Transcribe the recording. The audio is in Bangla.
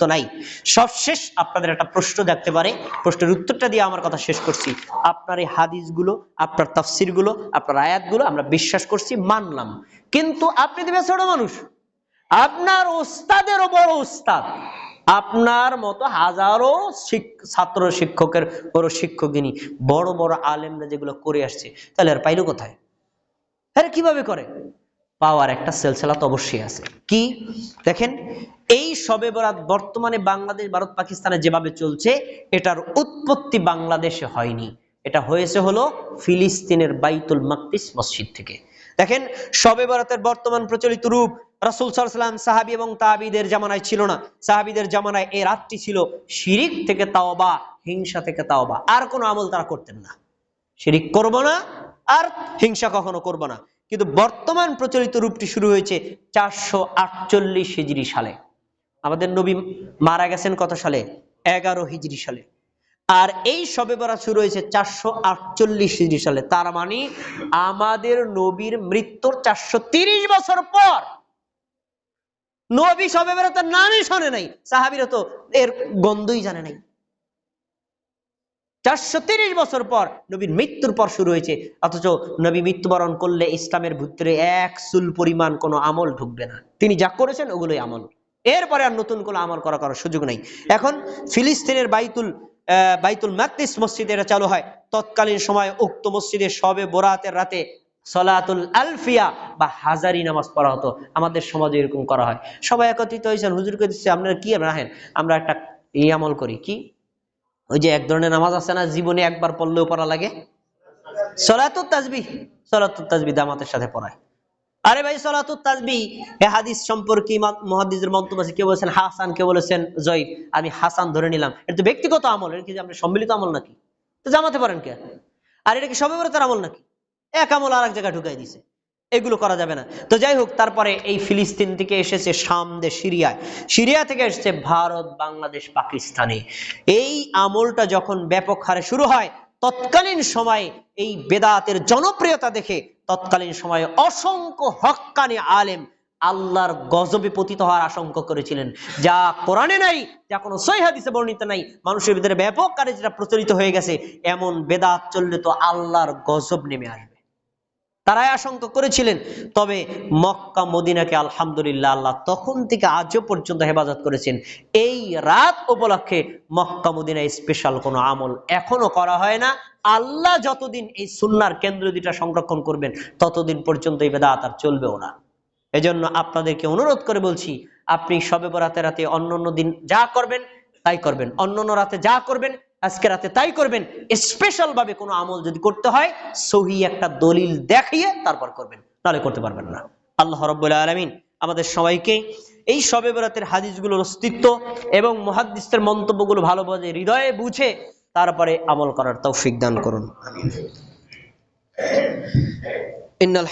তো নাই। সবশেষ আপনাদের একটা প্রশ্ন দেখতে পারে। প্রশ্নের উত্তরটা দিয়ে আমার কথা শেষ করছি। আপনার এই হাদিসগুলো, আপনার তাফসিরগুলো, আপনার আয়াতগুলো আমরা বিশ্বাস করছি, মানলাম। কিন্তু আপনি দেবে ছোট মানুষ। আপনার ওস্তাদেরও বড় ওস্তাদ। আপনার মতো হাজারো ছাত্র শিক্ষকের বড় শিক্ষকিনী, বড় বড় আলেমরা যেগুলো করে আসছে, তাহলে আর পাইলো কোথায়? হ্যাঁ কীভাবে করে? পাওয়ার একটা সেলসেলা তো অবশ্যই আছে। কি? দেখেন, এই সবে বরাত বর্তমানে বাংলাদেশ, ভারত, পাকিস্তানে যেভাবে চলছে, এটার উৎপত্তি বাংলাদেশে হয়নি। এটা হয়েছে হলো ফিলিস্তিনের বাইতুল মাকদিস মসজিদ থেকে। দেখেন সবে বরাতের বর্তমান প্রচলিত রূপ রাসুল সাল্লাম সাহাবি এবং তাহাবিদের জামানায় ছিল না। সাহাবিদের জামানায় এই রাতটি ছিল শিরিক থেকে তাওবা, হিংসা থেকে তাওবা। আর কোনো আমল তারা করতেন না। শিরিক করব না, আর হিংসা কখনো করব না। কিন্তু বর্তমান প্রচলিত রূপটি শুরু হয়েছে চারশো আটচল্লিশ হিজড়ি সালে। আমাদের নবী মারা গেছেন কত সালে? এগারো হিজড়ি সালে। আর এই সবে বরা শুরু হয়েছে চারশো আটচল্লিশ হিজড়ি সালে। তার মানে আমাদের নবীর মৃত্যুর চারশো তিরিশ বছর পর নবী সবে বরাতের নামই শোনে নাই। সাহাবিরা তো এর গন্ধই জানে নাই। চারশো তিরিশ বছর পর নবীর মৃত্যুর পর শুরু হয়েছে। অথচ নবী মৃত্যুবরণ করলে ইসলামের ভিতরে এক সুল পরিমাণ কোনো আমল ঢুকবে না। তিনি যা করেছেন ওগুলোই আমল। এরপরে আর নতুন কোনো আমল করা করার সুযোগ নেই। এখন ফিলিস্তিনের বাইতুল বাইতুল মাকদিস মসজিদে এটা চালু হয়। তৎকালীন সময় উক্ত মসজিদে সবে বরাতের রাতে সলাতুল আলফিয়া বা হাজারি নামাজ পড়া হতো। আমাদের সমাজে এরকম করা হয়। সবাই একত্রিত হয়েছেন হুজুরকে দিচ্ছে আপনারা কি রাখেন? আমরা একটা আমল করি। কি? ওই যে এক ধরনের নামাজ আছে না, জীবনে একবার পড়লেও পড়া লাগে। সলাতুত তাজবি সলাতুত তাজবি দামাতের সাথে পড়ায়। আরে ভাই, সলাতুত তাজবি এ হাদিস সম্পর্কে ইমাম মুহাদ্দিসের মন্তব্য আছে, কেউ বলেছেন হাসান, কেউ বলেছেন জয়ীফ আমি হাসান ধরে নিলাম। এটা তো ব্যক্তিগত আমল, এটা কি আমরা সম্মিলিত আমল নাকি? তো জামাতে পারেন কে? আর এটা কি সবে বরাতের আমল নাকি? এক আমল আর এক জায়গায় ঢুকাই দিছে। এগুলো করা যাবে না। তো যাই হোক, তারপরে এই ফিলিস্তিন থেকে এসেছে শাম দেশ সিরিয়ায়। সিরিয়া থেকে এসেছে ভারত, বাংলাদেশ, পাকিস্তানে। এই আমলটা যখন ব্যাপক হারে শুরু হয়, তৎকালীন সময়ে এই বেদাতের জনপ্রিয়তা দেখে তৎকালীন সময়ে অসংখ্য হক্কানি আলেম আল্লাহর গজবে পতিত হওয়ার আশঙ্কা করেছিলেন। যা কোরআনে নাই, যা কোনো সই হাদিসে বর্ণিত নাই। মানুষের ভিতরে ব্যাপক কারে যেটা প্রচলিত হয়ে গেছে, এমন বেদাত চললে তো আল্লাহর গজব নেমে আসবে। তারাই আশঙ্কা করেছিলেন। তবে মক্কা, মদিনাকে আলহামদুলিল্লাহ আল্লাহ তখন থেকে আজও পর্যন্ত হেফাজত করেছেন। এই রাত উপলক্ষে মক্কা, মদিনায় স্পেশাল কোনো আমল এখনও করা হয় না। আল্লাহ যতদিন এই সুন্নার কেন্দ্র দুটা সংরক্ষণ করবেন, ততদিন পর্যন্ত এই বেদাত আর চলবেও না। এজন্য আপনাদেরকে অনুরোধ করে বলছি, আপনি সবে বরাতে রাতে অন্য অন্য দিন যা করবেন, তাই করবেন। অন্য অন্য রাতে যা করবেন আজকে রাতে তাই করবেন স্পেশাল ভাবে কোনো আমল যদি করতে হয়, সহি একটা দলিল দেখিয়ে তারপর করবেন, নাহলে করতে পারবেন না। আল্লাহ রব্বুল আলমিন আমাদের সবাইকে এই সবে বরাতের হাদিসগুলোর অস্তিত্ব এবং মহাদিসের মন্তব্যগুলো ভালোভাবে হৃদয়ে বুঝে তারপরে আমল করার তৌফিক দান করুন।